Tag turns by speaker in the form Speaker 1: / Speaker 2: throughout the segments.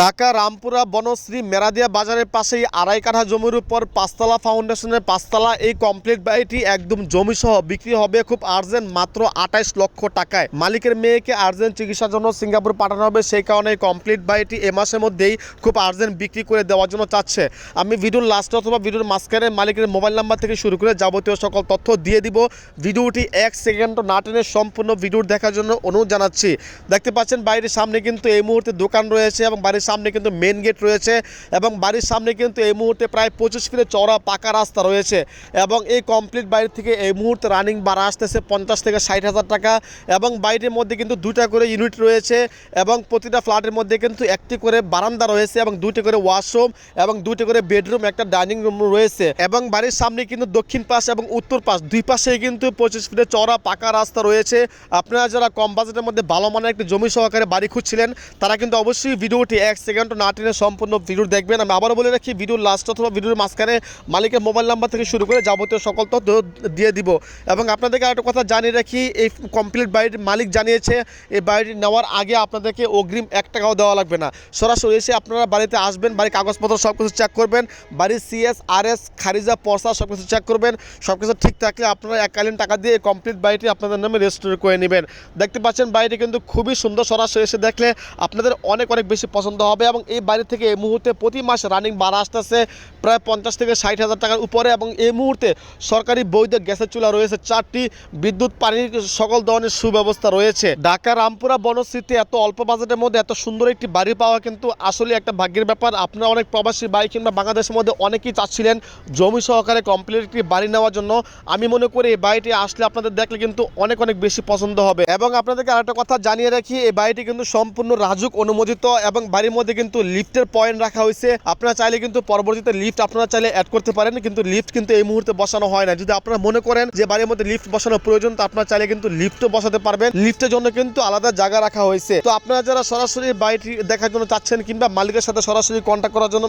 Speaker 1: ঢাকা, রামপুরা, বনশ্রী, মেরাদিয়া বাজারের পাশেই আড়াই কাঠা জমির উপর পাঁচতলা ফাউন্ডেশনের পাঁচতলা। এই কমপ্লিট বাড়িটি একদম জমি সহ বিক্রি হবে খুব আর্জেন্ট মাত্র আঠাইশ লক্ষ টাকায়। মালিকের মেয়েকে আর্জেন্ট চিকিৎসার জন্য সিঙ্গাপুর পাঠানো হবে, সেই কারণে এই কমপ্লিট বাড়িটি এ মাসের মধ্যেই খুব আর্জেন্ট বিক্রি করে দেওয়ার জন্য চাচ্ছে। আমি ভিডিওর লাস্টে অথবা ভিডিওর মাঝখানে মালিকের মোবাইল নাম্বার থেকে শুরু করে যাবতীয় সকল তথ্য দিয়ে দিব। ভিডিওটি এক সেকেন্ড না টেনে সম্পূর্ণ ভিডিও দেখার জন্য অনুরোধ জানাচ্ছি। দেখতে পাচ্ছেন বাড়ির সামনে কিন্তু এই মুহূর্তে দোকান রয়েছে এবং বাড়ির সামনে কিন্তু মেন গেট রয়েছে এবং বাড়ির সামনে কিন্তু এই মুহূর্তে প্রায় পঁচিশ ফিটে চওড়া পাকা রাস্তা রয়েছে এবং এই কমপ্লিট বাড়ি থেকে এই মুহূর্তে রানিং ভাড়া আসতেছে পঞ্চাশ থেকে ষাট হাজার টাকা এবং বাড়িটির মধ্যে কিন্তু দুটা করে ইউনিট রয়েছে এবং প্রতিটা ফ্ল্যাটের মধ্যে কিন্তু একটি করে বারান্দা রয়েছে এবং দুটি করে ওয়াশরুম এবং দুটি করে বেডরুম একটা ডাইনিং রুম রয়েছে এবং বাড়ির সামনে কিন্তু দক্ষিণ পাশ এবং উত্তর পাশ দুই পাশেই কিন্তু পঁচিশ ফিটে চওড়া পাকা রাস্তা রয়েছে। আপনারা যারা কম বাজেটের মধ্যে ভালো মানের একটি জমি সহকারে বাড়ি খুঁজছিলেন, তারা কিন্তু অবশ্যই ভিডিওটি এক সেকেন্ড না টেনে সম্পূর্ণ ভিডিও দেখবেন। আমি আবারও বলে রাখি ভিডিওর লাস্ট অথবা ভিডিওর মাঝখানে মালিকের মোবাইল নাম্বার থেকে শুরু করে যাবতীয় সকল তথ্য দিয়ে দিব। এবং আপনাদেরকে আরেকটা কথা জানিয়ে রাখি, এই কমপ্লিট বাড়ির মালিক জানিয়েছে, এই বাড়িটি নেওয়ার আগে আপনাদেরকে অগ্রিম এক টাকাও দেওয়া লাগবে না। সরাসরি এসে আপনারা বাড়িতে আসবেন, বাড়ির কাগজপত্র সব কিছু চেক করবেন, বাড়ির সিএস আর এস খারিজা, পর্সা সব কিছু চেক করবেন সব কিছু ঠিক থাকলে আপনারা এককালীন টাকা দিয়ে এই কমপ্লিট বাড়িটি আপনাদের নামে রেজিস্টার করে নেবেন। দেখতে পাচ্ছেন বাড়িটি কিন্তু খুবই সুন্দর, সরাসরি এসে দেখলে আপনাদের অনেক অনেক বেশি পছন্দ হবে এবং এই বাড়ি থেকে এই মুহূর্তে প্রতি মাসে রানিং ভাড়া আসতেছে প্রায় পঞ্চাশ থেকে ষাট হাজার টাকার উপরে এবং এই মুহূর্তে সরকারি বৈধ গ্যাসের চুলা রয়েছে, চারটি বিদ্যুৎ, পানির সকল ধরনের সুব্যবস্থা রয়েছে। ঢাকা, রামপুরা, বনশ্রীতে এত অল্প বাজেটের মধ্যে এত সুন্দর একটি বাড়ি পাওয়া কিন্তু আসলে একটা ভাগ্যের ব্যাপার। আপনারা অনেক প্রবাসী বাড়ি কিংবা বাংলাদেশের মধ্যে অনেকেই চাচ্ছিলেন জমি সহকারে কমপ্লিট একটি বাড়ি নেওয়ার জন্য। আমি মনে করি এই বাড়িটি আসলে আপনাদের দেখলে কিন্তু অনেক অনেক বেশি পছন্দ হবে। এবং আপনাদেরকে আরেকটা কথা জানিয়ে রাখি, এই বাড়িটি কিন্তু সম্পূর্ণ রাজুক, অনুমোদিত এবং বাড়ির মধ্যে কিন্তু লিফটের পয়েন্ট রাখা হয়েছে। আপনারা চাইলে কিন্তু পরবর্তীতে লিফট আপনারা চাইলে অ্যাড করতে পারেন, কিন্তু লিফট কিন্তু এই মুহূর্তে বসানো হয় না। যদি আপনারা মনে করেন যে বাড়ির মধ্যে লিফট বসানোর প্রয়োজন, তো আপনারা চাইলে কিন্তু লিফটও বসাতে পারবেন। লিফটের জন্য কিন্তু আলাদা জায়গা রাখা হয়েছে। তো আপনারা যারা সরাসরি বাড়িটি দেখার জন্য চাচ্ছেন কিংবা মালিকের সাথে সরাসরি কন্ট্যাক্ট করার জন্য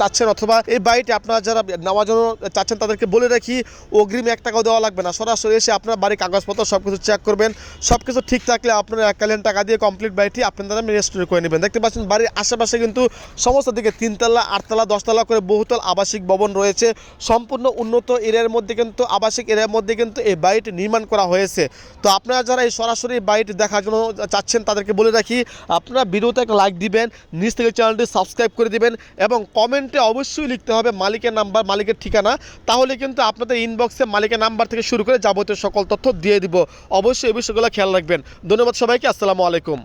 Speaker 1: চাচ্ছেন অথবা এই বাড়িটি আপনারা যারা নেওয়ার জন্য চাচ্ছেন, তাদেরকে বলে রাখি, অগ্রিম এক টাকাও দেওয়া লাগবে না। সরাসরি এসে আপনার বাড়ির কাগজপত্র সব কিছু চেক করবেন। সব কিছু ঠিক থাকলে আপনারা এককালীন টাকা দিয়ে কমপ্লিট বাড়িটি আপনাদের আমি রেজিস্টার করে নেবেন। দেখতে পাচ্ছেন বাড়ির আশেপাশে কিন্তু সমস্ত দিকে তিনতলা, আটতলা, দশতলা করে বহুতল আবাসিক ভবন রয়েছে। সম্পূর্ণ উন্নত এরিয়ার মধ্যে কিন্তু, আবাসিক এরিয়ার মধ্যে কিন্তু এই বাড়িটি নির্মাণ করা হয়েছে। তো আপনারা যারা এই সরাসরি বাড়িটি দেখার জন্য চাচ্ছেন, তাদেরকে বলে রাখি, আপনারা ভিডিওতে একটা লাইক দিবেন নিজ থেকে চ্যানেলটি সাবস্ক্রাইব করে দিবেন এবং কমেন্টে অবশ্যই লিখতে হবে মালিকের নাম্বার মালিকের ঠিকানা। তাহলে কিন্তু আপনাদের ইনবক্সে মালিকের নাম্বার থেকে শুরু করে যাবতীয় সকল তথ্য দিয়ে দিব। অবশ্যই এই বিষয়গুলো খেয়াল রাখবেন। ধন্যবাদ সবাইকে, আসসালামু আলাইকুম।